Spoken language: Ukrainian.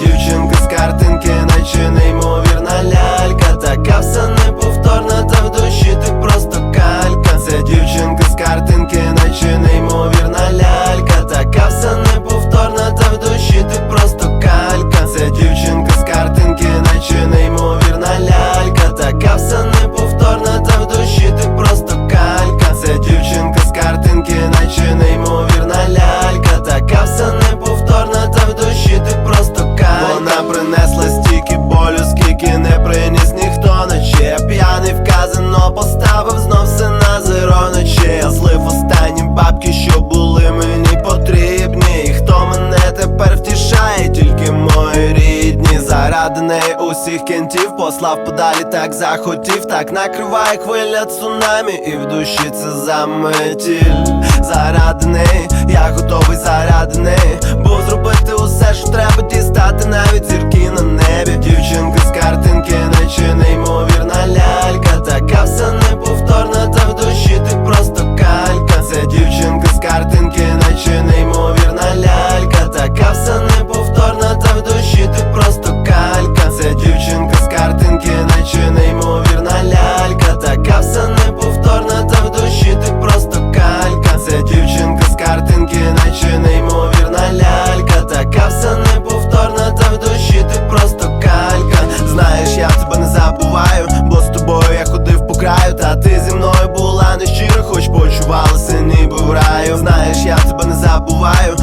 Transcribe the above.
дівчинка з картинки, наче неймовірна скільки не приніс ніхто ночі. П'яний в казино поставив знов все на зеро ночі. Я злив останні бабки, що були мені потрібні. І хто мене тепер втішає, тільки мої рідні. Заради неї усіх кентів послав подалі, так захотів, так накриває хвиля цунамі, і в душі це заметіль. Заради неї, я готовий заради неї. Був зробити забуваю, бо з тобою я ходив по краю, та ти зі мною була нещира, хоч почувалася ніби в раю. Знаєш, я тебе не забуваю,